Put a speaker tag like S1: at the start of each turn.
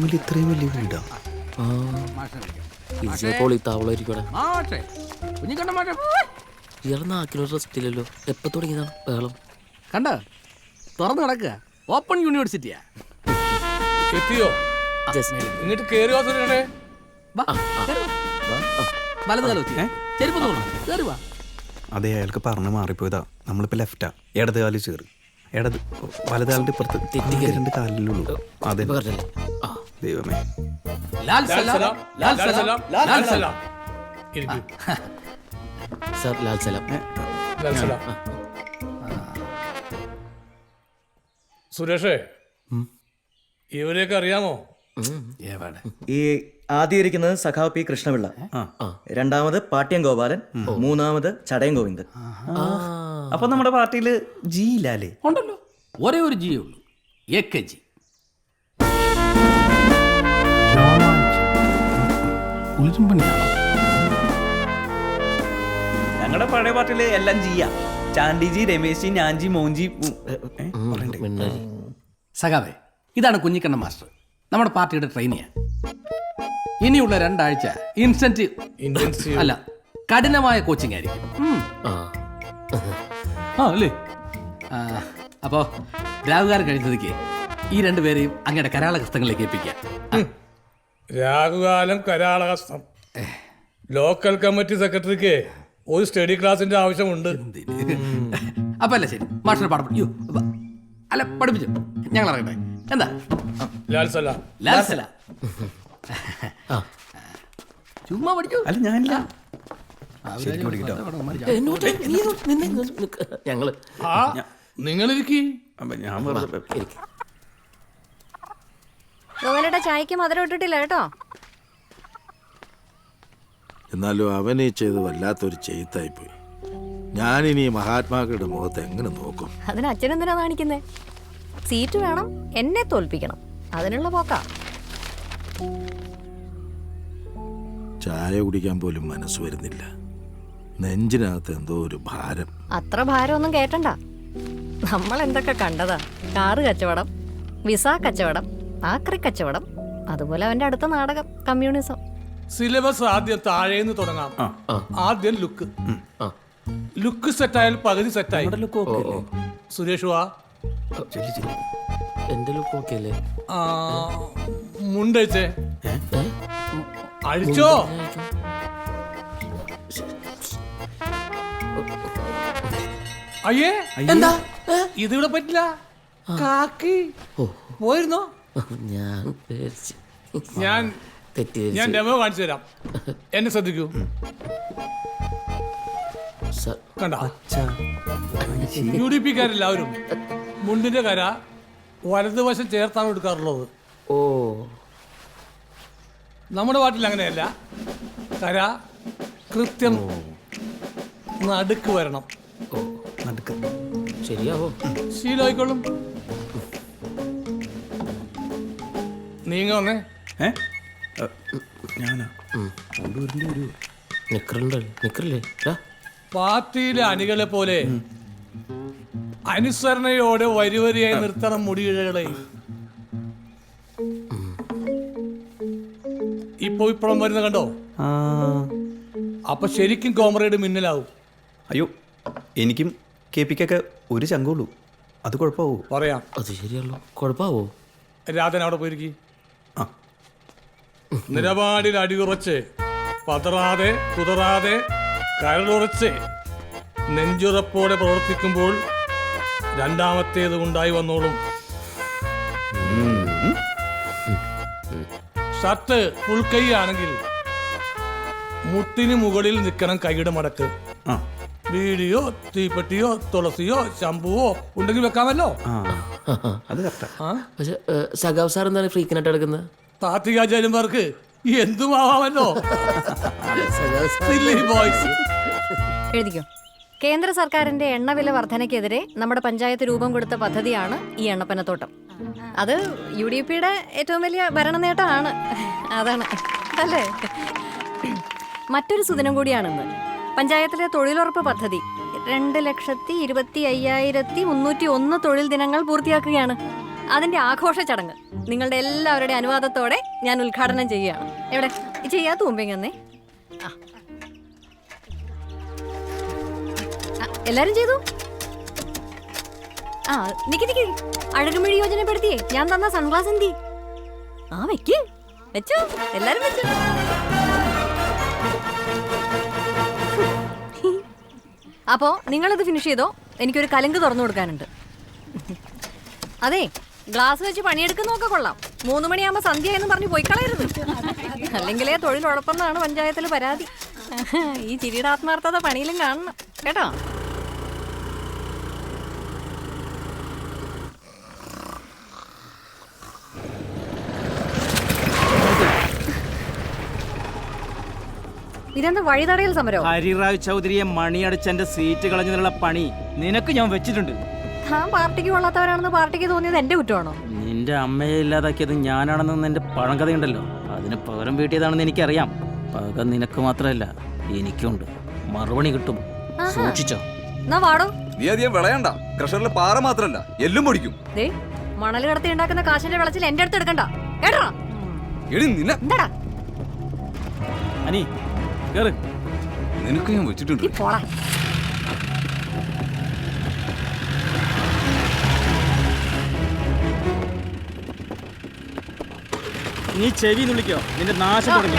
S1: ഇതിൽ ഇത്രയും വലിയ വീടാ.
S2: ഈ ഇയാളെ റെസ്റ്റ് ഇല്ലല്ലോ. എപ്പോ തുടങ്ങിയതാണ് ബഹളം?
S3: കണ്ട? തുറന്നു ഓപ്പൺ യൂണിവേഴ്സിറ്റിയാ
S4: എത്തിയോ കേറി
S3: വാ. വലത് ചെരുപ്പ്
S1: അതെ അയാൾക്ക് പറഞ്ഞു മാറിപ്പോയതാ. നമ്മളിപ്പോ ലെഫ്റ്റാ ഇടത് കാലിൽ ചേറ് ഇടത് വലത് കാലിന്റെ ഇപ്പുറത്ത് രണ്ട് കാലിലുള്ളൂ. അതെ.
S2: പറഞ്ഞല്ലേ. ആ.
S1: ദൈവമേ.
S3: ലാൽ സലാം ലാൽ സലാം ലാൽ സലാം.
S2: സാർ ലാൽ സലാം.
S4: സുരേഷേ ഇവരെയൊക്കെ അറിയാമോ?
S5: ഈ ആദ്യം ഇരിക്കുന്നത് സഖാവ് പി കൃഷ്ണപിള്ള. രണ്ടാമത് പാട്യം ഗോപാലൻ. മൂന്നാമത് ചടയം ഗോവിന്ദൻ.
S1: അപ്പൊ നമ്മുടെ പാർട്ടിയിൽ ജി ഇല്ലാലേ?
S3: ഉണ്ടല്ലോ. ഒരേ ഒരു ജി ഉള്ളൂ. A K G. ഉളുമ്പണിയാണോ
S6: ഞങ്ങളുടെ പഴയ പാട്ടിൽ എല്ലാം ചെയ്യാം. ചാണ്ടിജി രമേശ് ഞാൻജി മോൻജി ഉം, ഏ,
S3: സഖാവേ ഇതാണ് കുഞ്ഞിക്കണ്ണ മാസ്റ്റർ. നമ്മുടെ പാർട്ടിയുടെ ട്രെയിനിയാ. ഇനിയുള്ള രണ്ടാഴ്ച ഇൻസെന്റീവ്
S4: ഇന്റൻസീവ്
S3: അല്ല കഠിനമായ കോച്ചിങ് ആയിരിക്കും. ഉം.
S2: ആ.
S3: അല്ലേ? ആ, അപ്പോ രാവുകാരൻ കഴിഞ്ഞതിക്ക് ഈ രണ്ടുപേരെയും അങ്ങയുടെ കരാള കൃത്യങ്ങളിലേക്ക് ഏൽപ്പിക്കാം. ആ,
S4: രാഹുകാലം കരാളഹസ്തം. ലോക്കൽ കമ്മിറ്റി സെക്രട്ടറിക്ക് ഒരു സ്റ്റഡി ക്ലാസിന്റെ ആവശ്യമുണ്ട്.
S3: അപ്പൊ അല്ല ശരി. മാഷിനെ പാടപ്പെട്ടു അല്ല പഠിപ്പിച്ചു. ഞങ്ങൾ അറിയട്ടെ എന്താ?
S4: ലാൽ സലാം.
S3: ലാൽസല ചുമ്മാ പഠിക്കൂ
S1: അല്ല ഞാനില്ല.
S4: ഞങ്ങൾ. നിങ്ങൾ
S1: ഇരിക്കും ഞാൻ
S7: ഗോവലയുടെ ചായക്ക് മധുരം ഇട്ടിട്ടില്ല കേട്ടോ.
S8: എന്നാലും അവൻ ഈ ചെയ്ത് വല്ലാത്തൊരു ചെയ്ത്തായി പോയി ഞാനിനി ഇനി മഹാത്മാക്കളുടെ മുഖത്ത് എങ്ങനെ നോക്കും?
S7: അതിന് അച്ഛനെന്തിനാ കാണിക്കുന്നേ? സീറ്റ് വേണം എന്നെ തോൽപ്പിക്കണം. അതിനുള്ള പോക്കാ.
S8: ചായ കുടിക്കാൻ പോലും മനസ്സ് വരുന്നില്ല. നെഞ്ചിനകത്ത് എന്തോ ഒരു ഭാരം.
S7: അത്ര ഭാരമൊന്നും കേട്ടണ്ട. നമ്മൾ എന്തൊക്കെ കണ്ടതാ? കാറ് കച്ചവടം വിസ കച്ചവടം ആക്രി കച്ചവടം അതുപോലെ അവന്റെ അടുത്ത നാടകം കമ്മ്യൂണിസം.
S4: സിലബസ് ആദ്യം താഴേന്ന് തുടങ്ങാം. ആദ്യം ലുക്ക്. ലുക്ക് സെറ്റായാൽ പകുതി സെറ്റായി. സുരേഷ് വാ.
S2: എന്റെ ലുക്ക് ഓക്കെ അല്ലേ?
S4: മുണ്ടഴിച്ചേ അഴിച്ചോ? അയ്യേ.
S2: എന്താ
S4: ഇതിവിടെ പറ്റില്ല? കാക്കി. പോയിരുന്നോ?
S2: ഞാൻ പേടിച്ച്.
S4: ഞാൻ
S2: തെറ്റിദ്ധരിച്ചു.
S4: ഞാൻ ഡെമോ കാണിച്ചു തരാം. എന്നെ ശ്രദ്ധിക്കൂ.
S2: സാർ
S4: കണ്ട? യു ഡി പിക്കാരെല്ലാവരും മുണ്ടിന്റെ കര വലതുവശം ചേർത്താണ് എടുക്കാറുള്ളത്.
S2: ഓ.
S4: നമ്മുടെ വാട്ടിൽ അങ്ങനെയല്ല. കര കൃത്യം നടുക്ക് വരണം.
S1: നടുക്ക്.
S2: ശരിയാവോ?
S4: ശീലമായിക്കോളും. നീങ്ങ വന്നേ.
S1: ഏ? ഏ, ഞാനാ? കൊണ്ടുവരേണ്ടി വരുമോ
S2: നിക്കറുണ്ടല്ലോ നിക്കറില്ലേ? ടാ.
S4: പാർട്ടിയിലെ അണികളെ പോലെ അനുസരണയോടെ വരിവരിയായി നിർത്തണം മുടിയിഴകളെ. ഇപ്പൊ ഇപ്പഴും വരുന്ന കണ്ടോ?
S1: ആ.
S4: അപ്പൊ ശരിക്കും കോമ്രേഡ് മിന്നലാവും.
S1: അയ്യോ എനിക്കും കെ പിക്കൊക്കെ ഒരു ചങ്കുള്ളൂ. അത് കുഴപ്പമാവോ?
S4: പറയാം.
S2: അത് ശരിയല്ലോ കുഴപ്പാവോ
S4: രാധൻ അവിടെ പോയിരിക്കും. നിലപാടിൽ അടിയുറച്ച് പതറാതെ കുതറാതെ കരളുറച്ച് നെഞ്ചുറപ്പോടെ പ്രവർത്തിക്കുമ്പോൾ രണ്ടാമത്തേത് ഉണ്ടായി വന്നോളും. ഷർട്ട് ഫുൾ കൈ ആണെങ്കിൽ മുട്ടിന് മുകളിൽ നിൽക്കണം കൈയുടെ മടക്ക്.
S1: വീടിയോ
S4: ബീഡിയോ തീപ്പെട്ടിയോ തുളസിയോ ശംഭുവോ ഉണ്ടെങ്കിൽ വെക്കാമല്ലോ.
S2: സഖാവ് സാർ എന്താണ് ഫ്രീക്കിനായിട്ട് എടുക്കുന്നത്?
S4: താത്വികാചാര്യന്മാർക്ക് എന്തുമാവാമല്ലോ.
S7: എഴുതിക്കോ. കേന്ദ്ര സർക്കാരിന്റെ എണ്ണവില വർധനയ്ക്കെതിരെ നമ്മുടെ പഞ്ചായത്ത് രൂപം കൊടുത്ത പദ്ധതിയാണ് ഈ എണ്ണപ്പനത്തോട്ടം. അത് യു ഡി പിയുടെ ഏറ്റവും വലിയ ഭരണ നേട്ടമാണ് അതാണ്. അല്ലേ? മറ്റൊരു സുദിനം കൂടിയാണെന്ന്. പഞ്ചായത്തിലെ തൊഴിലുറപ്പ് പദ്ധതി രണ്ട് ലക്ഷത്തി ഇരുപത്തി അയ്യായിരത്തി മുന്നൂറ്റി ഒന്ന് തൊഴിൽ ദിനങ്ങൾ പൂർത്തിയാക്കുകയാണ്. അതിന്റെ ആഘോഷ ചടങ്ങ്. നിങ്ങളുടെ എല്ലാവരുടെയും അനുവാദത്തോടെ ഞാൻ ഉദ്ഘാടനം ചെയ്യുകയാണ്. എവിടെ? ചെയ്യാ ചെയ്യാത്ത മുമ്പേ എന്നേ ആ. ആ, എല്ലാരും ചെയ്തു? ആ നിക്ക് നിക്ക്. അഴകുമിഴി യോജനപ്പെടുത്തിയേ. ഞാൻ തന്ന സൺഗ്ലാസ് എന്തി? ആ വെക്ക്. വെച്ചു. എല്ലാരും വെച്ചു. അപ്പോ നിങ്ങളിത് ഫിനിഷ് ചെയ്തോ? എനിക്കൊരു കലങ്ക് തുറന്നു കൊടുക്കാനുണ്ട്. അതെ ഗ്ലാസ് വെച്ച് പണിയെടുക്കുന്നൊക്കെ കൊള്ളാം. മൂന്ന് മണിയാകുമ്പോ സന്ധ്യ എന്ന് പറഞ്ഞ് പോയി കളയരുത്. അല്ലെങ്കിലേ തൊഴിൽ ഉഴപ്പെന്നാണ് പഞ്ചായത്തിൽ പരാതി. ഈ ചിരിയുടെ ആത്മാർത്ഥത പണിയിലും കാണണം. കേട്ടോ? ഇതെന്താ വഴിതടയൽ സമരം?
S6: ഹരിറാവ് ചൗധരിയെ മണിയടിച്ച് എന്റെ സീറ്റ് കളഞ്ഞതിനുള്ള പണി നിനക്ക് ഞാൻ വെച്ചിട്ടുണ്ട്.
S7: താൻ പാർട്ടിക്ക് കൊള്ളാത്തവരാണെന്ന് പാർട്ടിക്ക് തോന്നിയത് എന്റെ കുറ്റമാണോ?
S6: നിന്റെ അമ്മയെ ഇല്ലാതാക്കിയത് ഞാനാണെന്ന് എന്റെ പഴങ്കഥയുണ്ടല്ലോ. അതിന് പകരം വീട്ടിയതാണെന്ന് എനിക്കറിയാം. പക നിനക്ക് മാത്രമല്ല എനിക്കുണ്ട്. മറുപണി കിട്ടും. സൂക്ഷിച്ചോ.
S7: എന്നാ വാടോ.
S9: നീ അധികം വിളയണ്ട. ക്രഷറിൽ പാറ മാത്രല്ല എല്ലും പൊടിക്കും.
S7: ദേ മണൽ കടത്തി ഉണ്ടാക്കുന്ന കാശിന്റെ വിളച്ചിൽ എന്റെ അടുത്ത് എടുക്കണ്ട. കേട്ടോ?
S9: എടി നിന്നെ
S7: എന്താടാ?
S6: അനി കേറ്.
S9: നിനക്ക് ഞാൻ വെച്ചിട്ടുണ്ട്.
S7: പോടാ.
S6: നീ ചെവി നുള്ളിക്കോ. നിന്റെ നാശം തുടങ്ങി